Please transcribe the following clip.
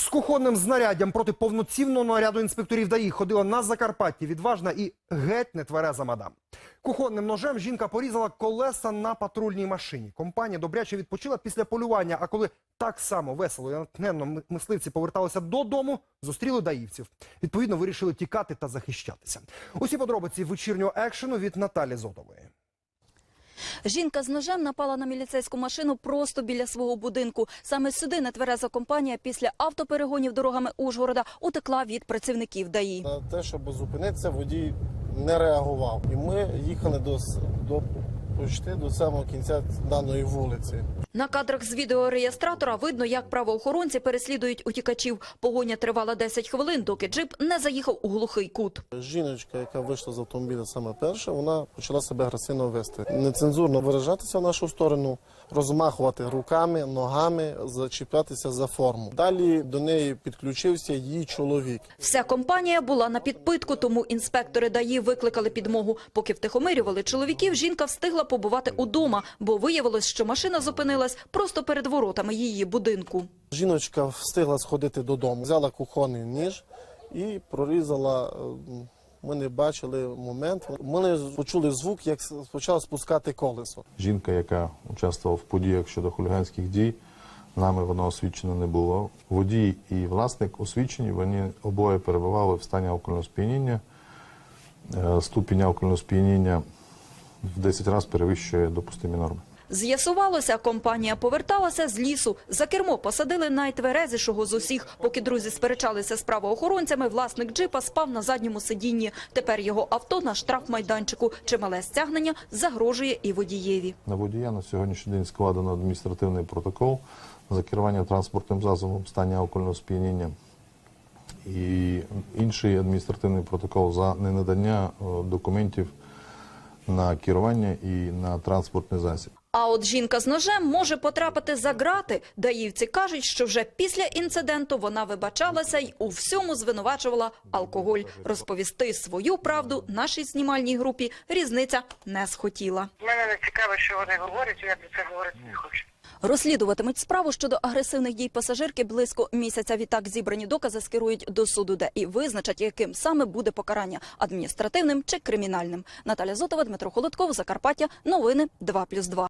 З кухонним знаряддям проти повноцінного наряду інспекторів ДАІ ходила на Закарпатті відважна і геть нетвереза мадам. Кухонним ножем жінка порізала колеса на патрульній машині. Компанія добряче відпочила після полювання, а коли так само весело і натхненно мисливці поверталися додому, зустріли даївців. Відповідно, вирішили тікати та захищатися. Усі подробиці вечірнього екшену від Наталі Зотової. Жінка з ножем напала на міліцейську машину просто біля свого будинку. Саме сюди нетвереза компанія після автоперегонів дорогами Ужгорода утекла від працівників ДАІ. На те, щоб зупинитися, водій не реагував. І ми їхали до, до почти до самого кінця даної вулиці. На кадрах з відеореєстратора видно, як правоохоронці переслідують утікачів. Погоня тривала 10 хвилин, доки джип не заїхав у глухий кут. Жіночка, яка вийшла з автомобіля саме перша, вона почала себе агресивно вести. Нецензурно виражатися в нашу сторону, розмахувати руками, ногами, зачіплятися за форму. Далі до неї підключився її чоловік. Вся компанія була на підпитку, тому інспектори ДАІ викликали підмогу. Поки втихомирювали чоловіків, жінка встигла побувати удома, бо виявилось, що машина зупинилась просто перед воротами її будинку. Жіночка встигла сходити додому, взяла кухонний ніж і прорізала. е, Ми не бачили момент. Ми не почули звук, як почала спускати колесо. Жінка, яка участвувала в подіях щодо хуліганських дій, нами воно освічено не було. Водій і власник освічені, вони обоє перебували в стані алкогольного сп'яніння. Е, Ступінь алкогольного сп'яніння в 10 разів перевищує допустимі норми. З'ясувалося, компанія поверталася з лісу. За кермо посадили найтверезішого з усіх. Поки друзі сперечалися з правоохоронцями, власник джипа спав на задньому сидінні. Тепер його авто на штрафмайданчику. Чимале стягнення загрожує і водієві. На водія на сьогоднішній день складено адміністративний протокол за керування транспортним засобом в стані алкогольного сп'яніння. І інший адміністративний протокол за ненадання е, документів на керування і на транспортний засіб. А от жінка з ножем може потрапити за грати. Даївці кажуть, що вже після інциденту вона вибачалася й у всьому звинувачувала алкоголь. Розповісти свою правду нашій знімальній групі різниця не схотіла. Мене не цікаво, що вони говорять, я про це говорити не хочу. Розслідуватимуть справу щодо агресивних дій пасажирки близько місяця. Відтак зібрані докази скерують до суду, де і визначать, яким саме буде покарання – адміністративним чи кримінальним. Наталя Зотова, Дмитро Холодков, Закарпаття. Новини 2+,2.